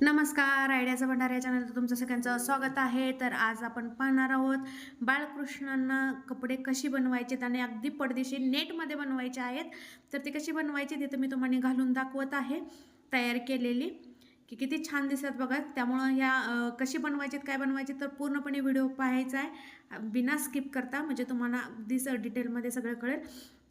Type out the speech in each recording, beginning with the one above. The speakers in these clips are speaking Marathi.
नमस्कार आयडियाचं भंडार या चॅनलचं तुमचं सगळ्यांचं स्वागत आहे. तर आज आपण पाहणार आहोत बाळकृष्णांना कपडे कशी बनवायचे आणि अगदी पडदेशी नेटमध्ये बनवायचे आहेत. तर ते कशी बनवायची ते मी तुम्हाला घालून दाखवत आहे. तयार केलेली. की किती छान दिसतात बघा. त्यामुळं ह्या कशी बनवायचे काय बनवायचे तर पूर्णपणे व्हिडिओ पाहायचा आहे. बिना स्किप करता म्हणजे तुम्हाला दिस डिटेलमध्ये सगळं कळेल.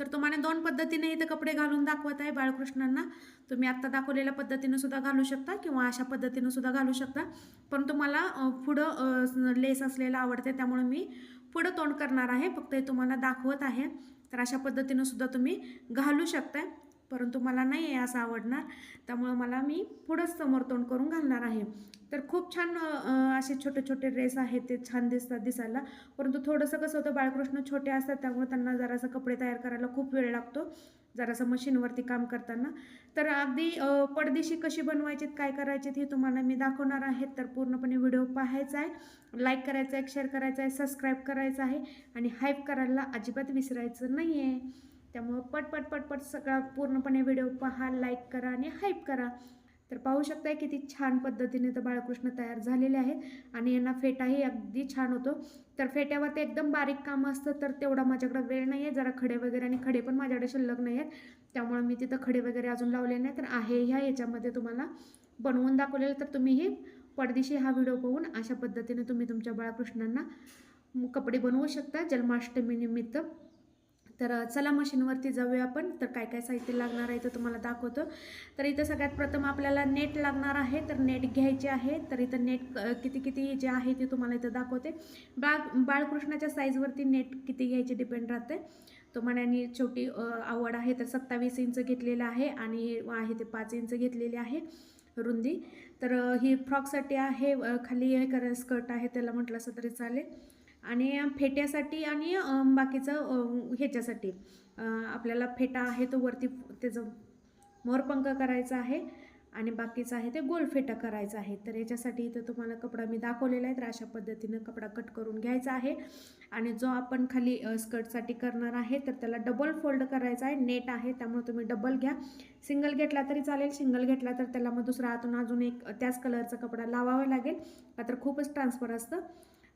तर तुम्हाला दोन पद्धतीने इथं कपडे घालून दाखवत आहे बाळकृष्णांना. तुम्ही आत्ता दाखवलेल्या पद्धतीनं सुद्धा घालू शकता किंवा अशा पद्धतीनं सुद्धा घालू शकता. पण तुम्हाला पुढं लेस असलेलं आवडते त्यामुळे मी पुढं तोंड करणार आहे. फक्त हे तुम्हाला दाखवत आहे. तर अशा पद्धतीनं सुद्धा तुम्ही घालू शकताय. परंतु मला नाही आहे असं आवडणार. त्यामुळं मला मी पुढंच समोर तोंड करून घालणार आहे. तर खूप छान असे छोटे छोटे ड्रेस आहेत ते छान दिसतात दिसायला. परंतु थोडंसं कसं होतं बाळकृष्ण छोटे असतात त्यामुळे त्यांना जरासं कपडे तयार करायला खूप वेळ लागतो जरासं मशीनवरती काम करताना. तर अगदी पडदेशी कशी बनवायचीत काय करायचेत हे तुम्हाला मी दाखवणार आहे. तर पूर्णपणे व्हिडिओ पाहायचा आहे लाईक करायचा आहे शेअर करायचा आहे सबस्क्राईब करायचं आहे आणि हाईप करायला अजिबात विसरायचं नाही आहे त्यामुळं पटपट पटपट सगळा पूर्णपणे व्हिडिओ पहा लाईक करा आणि हाईप करा. तर पाहू शकताय किती छान पद्धतीने तर बाळकृष्ण तयार झालेले आहेत आणि यांना फेटाही अगदी छान होतो. तर फेट्यावर ते एकदम बारीक काम असतं तर तेवढा माझ्याकडे वेळ नाही आहे जरा खडे वगैरे आणि खडे पण माझ्याकडे शिल्लक नाही आहेत त्यामुळे मी तिथं खडे वगैरे अजून लावले नाही तर आहे ह्या याच्यामध्ये तुम्हाला बनवून दाखवलेलं. तर तुम्हीही पडदिशी हा व्हिडिओ पाहून अशा पद्धतीने तुम्ही तुमच्या बाळकृष्णांना कपडे बनवू शकता. जन्माष्टमीनिमित्त. तर चला मशीनवरती जाऊया आपण. तर काय काय साहित्य लागणार आहे ते तुम्हाला दाखवतो. तर इथं सगळ्यात प्रथम आपल्याला नेट लागणार आहे. तर नेट घ्यायचे आहे. तर इथं नेट किती किती जे आहे ते तुम्हाला इथं दाखवते. बाळ बाळकृष्णाच्या साईजवरती नेट किती घ्यायचे डिपेंड राहते तो मनाने छोटी आवड आहे तर सत्तावीस इंच घेतलेलं आहे आणि आहे ते पाच इंच घेतलेले आहे रुंदी. तर ही फ्रॉकसाठी आहे खाली हे कर स्कर्ट आहे त्याला म्हटलं असं तरी चालेल. आणि फेट्यासाठी आणि बाकीचं ह्याच्यासाठी. आपल्याला फेटा आहे तो वरती त्याचं मोरपंख करायचा आहे आणि बाकीचं आहे ते गोल फेटा करायचा आहे. तर याच्यासाठी इथं तुम्हाला कपडा मी दाखवलेला आहे तर अशा पद्धतीनं कपडा कट करून घ्यायचा आहे. आणि जो आपण खाली स्कर्टसाठी करणार आहे तर त्याला डबल फोल्ड करायचा आहे. नेट आहे त्यामुळे तुम्ही डबल घ्या. सिंगल घेतला तरी चालेल सिंगल घेतला तर त्याला मग दुसरा हातून अजून एक त्याच कलरचा कपडा लावावा लागेल. का तर खूपच ट्रान्सफर असतं.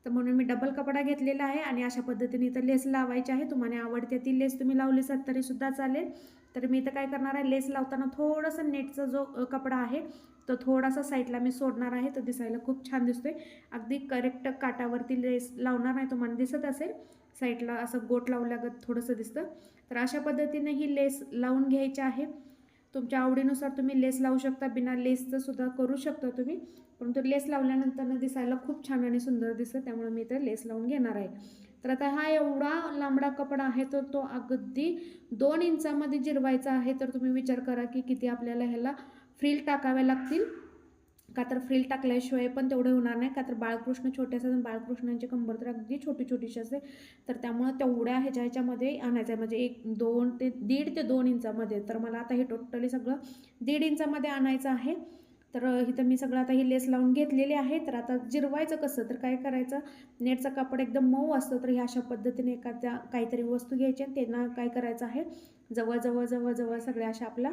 तर म्हणून मी डबल कपडा घेतलेला आहे आणि अशा पद्धतीने इथं लेस लावायची आहे. तुम्हाला आवडते ती लेस तुम्ही लावली असाल तरीसुद्धा चालेल. तर मी इथं काय करणार आहे लेस लावताना थोडंसं नेटचा जो कपडा आहे तो थोडासा साईडला मी सोडणार आहे. तो दिसायला खूप छान दिसतोय. अगदी करेक्ट काटावरती लेस लावणार नाही तुम्हाला दिसत असेल. साईडला असं गोट लावल्यागत थोडंसं दिसतं. तर अशा पद्धतीने ही लेस लावून घ्यायची आहे. तुमच्या आवडीनुसार तुम्ही लेस लावू शकता बिना लेसचं सुद्धा करू शकता तुम्ही. परंतु लेस लावल्यानंतर दिसायला खूप छान आणि सुंदर दिसतं त्यामुळे मी इथे लेस लावून घेणार आहे. तर आता हा एवढा लांबडा कपडा आहे तर तो अगदी दोन इंचामध्ये जिरवायचा आहे तर तुम्ही विचार करा की किती आपल्याला ह्याला फ्रील टाकाव्या लागतील. का तर फ्रील टाकल्याशिवाय पण तेवढे होणार नाही. का तर बाळकृष्ण छोटे असतात आणि बाळकृष्णांची कंबर तर अगदी छोटी छोटीशी असते तर त्यामुळं तेवढ्या ह्याच्या ह्याच्यामध्ये आणायचं आहे म्हणजे एक दोन ते दीड ते दोन इंचामध्ये. तर मला आता हे टोटली सगळं दीड इंचामध्ये आणायचं आहे. तर इथं मी सगळं आता ही लेस लावून घेतलेली आहे. तर आता जिरवायचं कसं? तर काय करायचं? नेटचा कापड एकदम मऊ असतं. तर ह्या अशा पद्धतीने एखाद्या काहीतरी वस्तू घ्यायची आणि त्यांना काय करायचं आहे? जवळजवळ जवळजवळ सगळ्या अशा आपल्या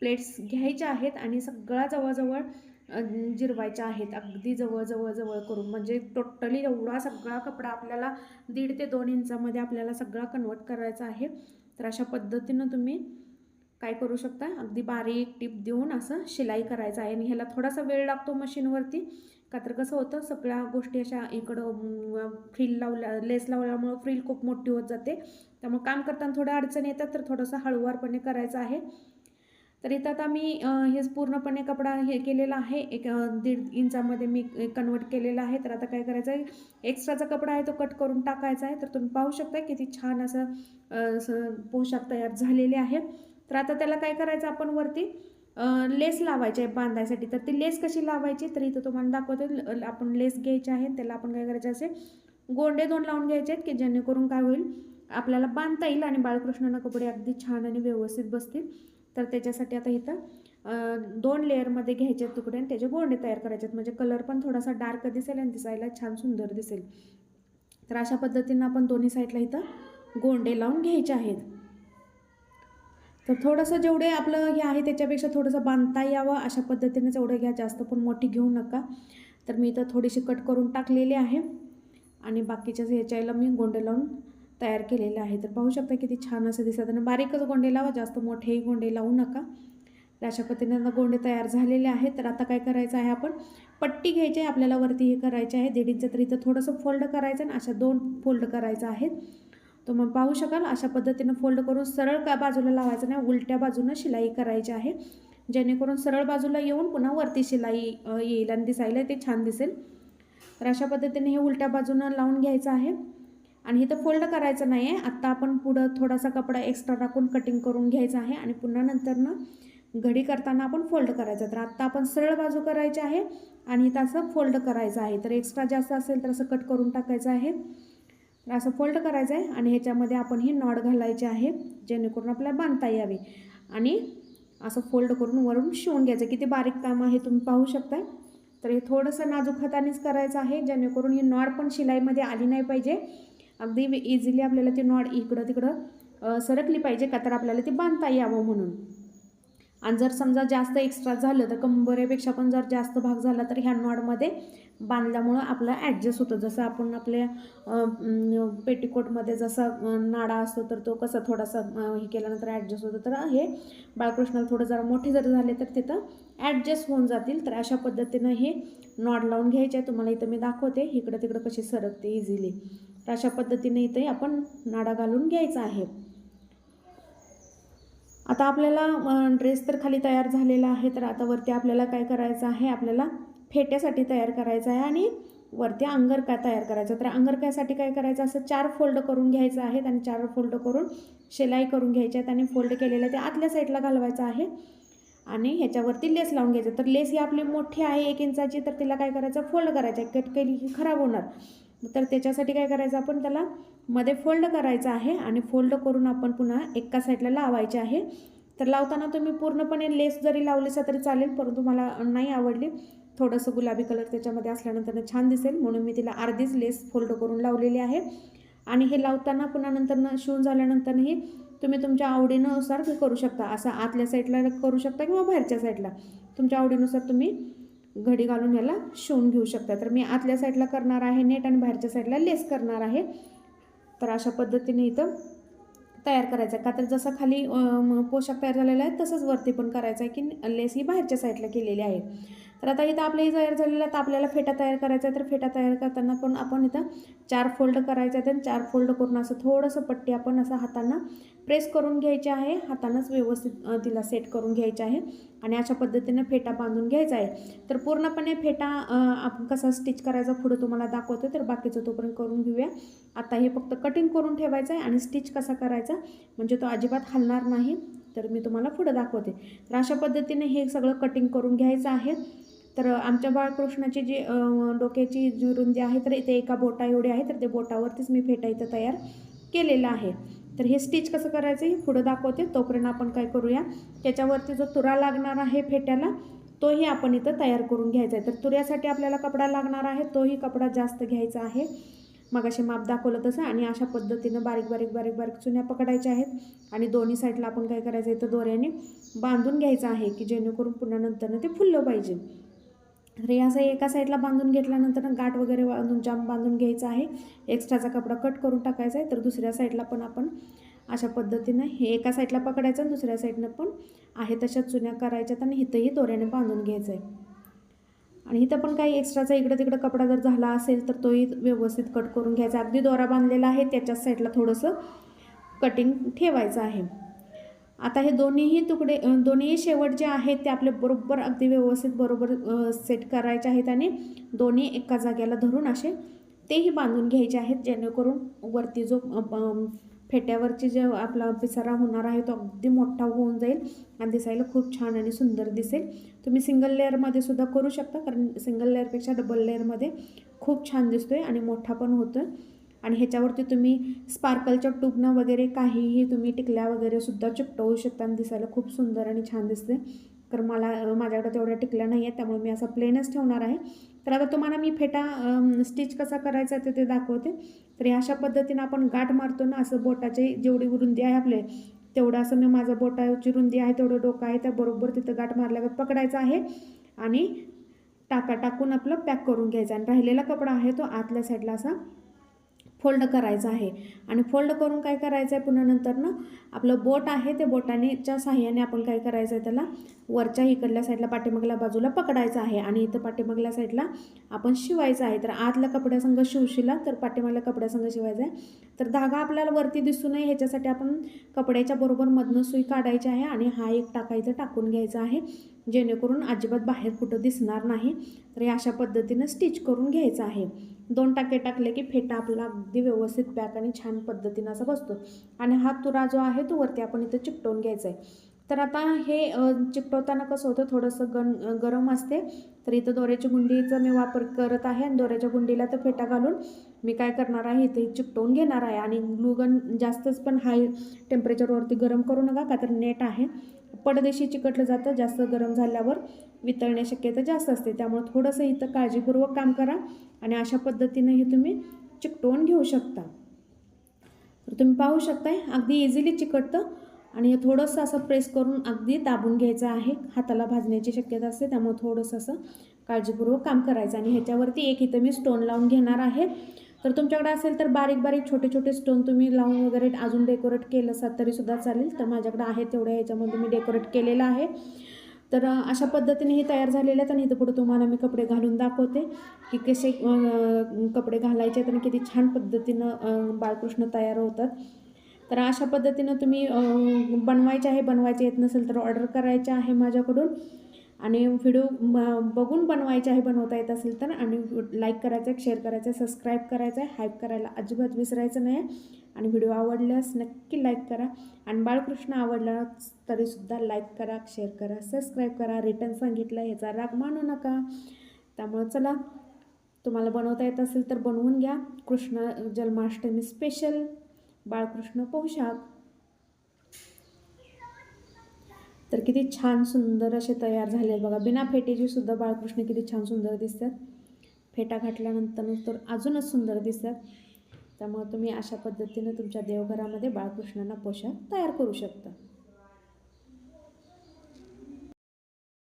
प्लेट्स घ्यायच्या आहेत. आणि सगळ्या जवळजवळ जिरवायच्या आहेत अगदी जवळ जवळ जवळ करून. म्हणजे टोटली एवढा सगळा कपडा आपल्याला दीड ते दोन इंचामध्ये आपल्याला सगळा कन्वर्ट करायचा आहे. तर अशा पद्धतीनं तुम्ही काय करू शकता? अगदी बारीक टिप देऊन असं शिलाई करायचं आहे. आणि ह्याला थोडासा वेळ लागतो मशीनवरती. का तर कसं होतं सगळ्या गोष्टी अशा इकडं फ्रील लावल्या लेस लावल्यामुळं फ्रील खूप मोठी होत जाते. त्यामुळे काम करताना थोड्या अडचण येतात तर थोडंसं हळूवारपणे करायचं आहे. तर इथं आता मी हेच हे पूर्णपणे कपडा हे केलेला आहे. एक दीड इंचामध्ये मी कन्वर्ट केलेला आहे. तर आता काय करायचं आहे एक्स्ट्राचा कपडा आहे तो कट करून टाकायचा आहे. तर तुम्ही पाहू शकता किती छान असं पोशाख तयार झालेले आहे. तर आता त्याला काय करायचं आपण वरती? लेस लावायची आहे बांधायसाठी. तर ती लेस कशी लावायची? तर इथं तुम्हाला दाखवतो. आपण लेस घ्यायची आहे. त्याला आपण काय करायचं असे? गोंडे दोन लावून घ्यायचे आहेत की जेणेकरून काय होईल? आपल्याला बांधता येईल आणि बाळकृष्णांना कपडे अगदी छान आणि व्यवस्थित बसतील. तर त्याच्यासाठी आता इथं दोन लेअरमध्ये घ्यायचे आहेत तुकडे आणि त्याचे गोंडे तयार करायचे आहेत. म्हणजे कलर पण थोडासा डार्क दिसेल आणि दिसायला छान सुंदर दिसेल. तर अशा पद्धतीनं आपण दोन्ही साईडला इथं गोंडे लावून घ्यायचे आहेत. तर थोडंसं जेवढे आपलं हे आहे त्याच्यापेक्षा थोडंसं बांधता यावं अशा पद्धतीनेच एवढं घ्या जास्त पण मोठी घेऊ नका. तर मी इथं थोडीशी कट करून टाकलेली आहे. आणि बाकीच्याच ह्याच्याला मी गोंडे लावून तयार केलेले आहे. तर पाहू शकता किती छान असं दिसत आणि बारीकच गोंडे लावा जास्त मोठेही गोंडे लावू नका. तर अशा पद्धतीनं गोंडे तयार झालेले आहेत. तर आता काय करायचं आहे आपण? पट्टी घ्यायची आहे. आपल्याला वरती हे करायचे आहे. दीड इंच तर इथं थोडंसं फोल्ड करायचं आणि अशा दोन फोल्ड करायचं आहेत. तर मग पाहू शकाल अशा पद्धतीनं फोल्ड करून सरळ का बाजूला लावायचं नाही. उलट्या बाजूनं शिलाई करायची आहे. जेणेकरून सरळ बाजूला येऊन पुन्हा वरती शिलाई येईल आणि दिसायला ते छान दिसेल. तर अशा पद्धतीने हे उलट्या बाजूनं लावून घ्यायचं आहे. आणि इथं फोल्ड करायचं नाही आहे आत्ता आपण पुढं थोडासा कपडा एक्स्ट्रा टाकून कटिंग करून घ्यायचा आहे आणि पुन्हा नंतरनं घडी करताना आपण फोल्ड करायचं तर आत्ता आपण सरळ बाजू करायची आहे आणि इथं असं फोल्ड करायचं आहे. तर एक्स्ट्रा जास्त असेल तर असं कट करून टाकायचं आहे. तर असं फोल्ड करायचं आहे आणि ह्याच्यामध्ये आपण ही नॉट घालायची आहे जेणेकरून आपल्याला बांधता यावी. आणि असं फोल्ड करून वरून शिवून घ्यायचं. किती बारीक काम आहे तुम्ही पाहू शकताय. तर हे थोडंसं नाजूक हातानेच करायचं आहे जेणेकरून ही नॉड पण शिलाईमध्ये आली नाही पाहिजे. अगदी इझिली आपल्याला ती नॉड इकडं तिकडं सरकली पाहिजे का तर आपल्याला ती बांधता यावं म्हणून. आणि जर समजा जास्त एक्स्ट्रा झालं तर कंबरेपेक्षा पण जर जास्त भाग झाला तर ह्या नॉडमध्ये बांधल्यामुळं आपलं ॲडजस्ट होतं. जसं आपण आपल्या पेटीकोटमध्ये जसा नाडा असतो तर तो कसा थोडासा हे केल्यानंतर ॲडजस्ट होतो. तर हे बाळकृष्णाला थोडं जरा मोठे जर झाले तर तिथं ॲडजस्ट होऊन जातील. तर अशा पद्धतीनं हे नॉड लावून घ्यायचे. आहे तुम्हाला इथं मी दाखवते. इकडं तिकडं कशी सरकते इझिली तर अशा पद्धतीने इथे आपण नाडा घालून घ्यायचा आहे. आता आपल्याला ड्रेस तर खाली तयार झालेला आहे तर आता वरती आपल्याला काय करायचं आहे? आपल्याला फेट्यासाठी तयार करायचं आहे आणि वरती अंगरका तयार करायचं? तर अंगरक्यासाठी काय करायचं? असं चार फोल्ड करून घ्यायचं आहेत आणि चार फोल्ड करून शिलाई करून घ्यायच्या आहेत आणि फोल्ड केलेलं ते आतल्या साईडला घालवायचं आहे. आणि ह्याच्यावरती लेस लावून घ्यायचं. तर लेस ही आपली मोठी आहे एक इंचाची तर तिला काय करायचं? फोल्ड करायचं आहे. कट केली की खराब होणार. तर त्याच्यासाठी काय करायचं आपण? त्याला मध्ये फोल्ड करायचं आहे आणि फोल्ड करून आपण पुन्हा एका साईडला लावायचे आहे. तर लावताना तुम्ही पूर्णपणे लेस जरी लावलीसा तरी चालेल परंतु मला नाही आवडली. थोडंसं गुलाबी कलर त्याच्यामध्ये असल्यानंतर छान दिसेल. म्हणून मी तिला अर्धीच लेस फोल्ड करून लावलेली आहे. आणि हे लावताना पुन्हा नंतरनं शिवून झाल्यानंतरही तुम्ही तुमच्या आवडीनुसार हे करू शकता. असं आतल्या साईडला करू शकता किंवा बाहेरच्या साईडला. तुमच्या आवडीनुसार तुम्ही घडी घालून याला शिवून घेऊ शकता. तर मी आतल्या साईडला करणार आहे नेट आणि बाहेरच्या साईडला लेस करणार आहे. तर अशा पद्धतीने इथं तयार करायचं आहे. का तर जसं खाली पोशाख तयार झालेला आहे तसंच वरती पण करायचं आहे की लेस ही बाहेरच्या साईडला केलेली आहे. तर आता इथं आपलं हे तयार झालेलं आहे. तर आपल्याला फेटा तयार करायचा आहे तर फेटा तयार करताना पण आपण इथं चार फोल्ड करायचे आहे तर चार फोल्ड करून असं थोडंसं पट्टी आपण असं हाताना प्रेस करून घ्यायची आहे. हातानंच व्यवस्थित तिला सेट करून घ्यायची आहे आणि अशा पद्धतीने फेटा बांधून घ्यायचा आहे. तर पूर्णपणे फेटा आपण कसा स्टिच करायचा पुढं तुम्हाला दाखवतो तर बाकीचं तोपर्यंत करून घेऊया. आता हे फक्त कटिंग करून ठेवायचं आहे आणि स्टिच कसा करायचा म्हणजे तो अजिबात हलणार नाही तर मी तुम्हाला पुढं दाखवते. तर अशा पद्धतीने हे सगळं कटिंग करून घ्यायचं आहे. तर आमच्या बाळकृष्णाची जी डोक्याची जी रुंदी आहे तर इथे एका बोटा एवढी आहे तर ते बोटावरतीच मी फेटा इथं तयार केलेला आहे. तर हे स्टिच कसं करायचं हे पुढं दाखवते तोपर्यंत आपण काय करूया? त्याच्यावरती जो तुरा लागणार आहे फेट्याला तोही आपण इथं तयार करून घ्यायचा आहे. तर तुऱ्यासाठी आपल्याला कपडा लागणार आहे तोही कपडा जास्त घ्यायचा आहे. मगाशी माप दाखवलं तसं आणि अशा पद्धतीनं बारीक बारीक बारीक बारीक चुन्या पकडायच्या आहेत. आणि दोन्ही साईडला आपण काय करायचं इथं दोऱ्याने बांधून घ्यायचं आहे की जेणेकरून पुन्हा नंतरनं ते फुललं पाहिजे. तर हे असं एका साईडला बांधून घेतल्यानंतर गाठ वगैरे बांधून जाम बांधून घ्यायचा आहे. एक्स्ट्राचा कपडा कट करून टाकायचा आहे. तर दुसऱ्या साईडला पण आपण अशा पद्धतीनं हे एका साईडला पकडायचं आणि दुसऱ्या साईडनं पण आहे तशाच चुन्या करायच्यात आणि इथंही दोऱ्याने बांधून घ्यायचं आहे. आणि इथं पण काही एक्स्ट्राचा इकडं तिकडं कपडा जर झाला असेल तर तोही व्यवस्थित कट करून घ्यायचा अगदी दोरा बांधलेला आहे. त्याच्याच साईडला थोडंसं कटिंग ठेवायचं आहे. आता हे दोन्हीही तुकडे दोन्हीही दोन्ही शेवट जे आहेत ते आपले बरोबर अगदी व्यवस्थित बरोबर सेट करायचे आहेत आणि दोन्ही एका जाग्याला धरून असे तेही बांधून घ्यायचे आहेत जेणेकरून वरती जो फेट्यावरची जे आपला पिसारा होणार आहे तो अगदी मोठा होऊन जाईल आणि दिसायला खूप छान आणि सुंदर दिसेल. तुम्ही सिंगल लेअरमध्ये सुद्धा करू शकता कारण सिंगल लेअरपेक्षा डबल लेअरमध्ये खूप छान दिसतो आहे आणि मोठा पण होतो आहे आणि ह्याच्यावरती तुम्ही स्पार्कलच्या टुबनं वगैरे काहीही तुम्ही टिकल्या वगैरे सुद्धा चिकटवू शकता आणि दिसायला खूप सुंदर आणि छान दिसते. तर मला माझ्याकडे तेवढ्या टिकल्या नाही आहेत त्यामुळे मी असा प्लेनच ठेवणार आहे. तर आता तुम्हाला मी फेटा स्टिच कसा करायचा ते ते दाखवते. तर ह्या अशा पद्धतीनं आपण गाठ मारतो ना असं बोटाची जेवढी रुंदी आहे आपले तेवढं असं मी माझं बोटाची रुंदी आहे तेवढं डोकं आहे त्या बरोबर तिथं गाठ मारल्यागत पकडायचं आहे. आणि टाका टाकून आपलं पॅक करून घ्यायचं. आणि राहिलेला कपडा आहे तो आतल्या साईडला असा फोल्ड करायचं आहे. आणि फोल्ड करून काय करायचं आहे पुन्हा नंतर ना आपलं बोट आहे ते बोटानेच्या साह्याने आपण काय करायचं आहे त्याला वरच्या इकडल्या साईडला पाठीमागल्या बाजूला पकडायचं आहे. आणि इथं पाठीमागल्या साईडला आपण शिवायचं आहे. तर आतल्या कपड्यासंग शिवशिला तर पाठीमागल्या कपड्यासंग शिवायचं आहे. तर धागा आपल्याला वरती दिसू नये ह्याच्यासाठी आपण कपड्याच्या बरोबर मधनं सुई काढायची आहे आणि हा एक टाकायचा टाकून घ्यायचा आहे. जेणेकरून अजिबात बाहेर कुठं दिसणार नाही. तर हे अशा पद्धतीनं स्टिच करून घ्यायचं आहे. दोन टाके टाकले की फेटा आपला अगदी व्यवस्थित पॅक आणि छान पद्धतीनं असा बसतो. आणि हा तुरा जो आहे तो वरती आपण इथं चिकटवून घ्यायचा आहे. तर आता हे चिकटवताना कसं होतं थोडंसं गन गरम असते. तर इथं दोऱ्याच्या गुंडीचा मी वापर करत आहे आणि दोऱ्याच्या गुंडीला तर फेटा घालून मी काय करणार आहे इथे चिकटवून घेणार आहे. आणि ग्लुगन जास्तच पण हाय टेम्परेचरवरती गरम करू नका का तर नेट आहे. पडदेशी चिकटलं जातं जास्त गरम झाल्यावर वितळण्याची शक्यता जास्त असते. त्यामुळे थोडंसं इथं काळजीपूर्वक काम करा आणि अशा पद्धतीनं हे तुम्ही चिकटवून घेऊ शकता. तर तुम्ही पाहू शकताय अगदी इझिली चिकटतं. आणि हे थोडंसं असं प्रेस करून अगदी दाबून घ्यायचं आहे. हाताला भाजण्याची शक्यता असते त्यामुळे थोडंसं असं काळजीपूर्वक काम करायचं. आणि ह्याच्यावरती एक इथं मी स्टोन लावून घेणार आहे. तर तुमच्याकडे असेल तर बारीक बारीक छोटे छोटे स्टोन तुम्ही लावून वगैरे अजून डेकोरेट केलं असाल तरीसुद्धा चालेल. तर माझ्याकडे आहे तेवढ्या ह्याच्यामध्ये मी डेकोरेट केलेलं आहे. तर अशा पद्धतीने हे तयार झालेले आहेत आणि इथं पुढे तुम्हाला मी कपडे घालून दाखवते की कसे कपडे घालायचे आहेत आणि किती छान पद्धतीनं बाळकृष्ण तयार होतात. तर अशा पद्धतीनं तुम्ही बनवायचे आहे बनवायचे येत नसेल तर ऑर्डर करायचे आहे माझ्याकडून. आणि व्हिडिओ बघून बनवायचे आहे बनवता येत असेल तर आणि लाईक करायचं आहे शेअर करायचं आहे सबस्क्राईब करायचं आहे हाईप करायला अजिबात विसरायचं नाही. आणि व्हिडिओ आवडल्यास नक्की लाईक करा. आणि बाळकृष्ण आवडला तरीसुद्धा लाईक करा शेअर करा सबस्क्राईब करा रिटर्न सांगितलं ह्याचा राग मानू नका. त्यामुळं चला तुम्हाला बनवता येत असेल तर बनवून घ्या. कृष्ण जन्माष्टमी स्पेशल बाळकृष्ण पोशाख. तर किती छान सुंदर असे तयार झाले आहेत बघा. बिना फेटेची सुद्धा बाळकृष्ण किती छान सुंदर दिसतात. फेटा घातल्यानंतर तर अजूनच सुंदर दिसतात. त्यामुळे तुम्ही अशा पद्धतीने तुमच्या देवघरामध्ये बाळकृष्णांना पोशाख तयार करू शकता.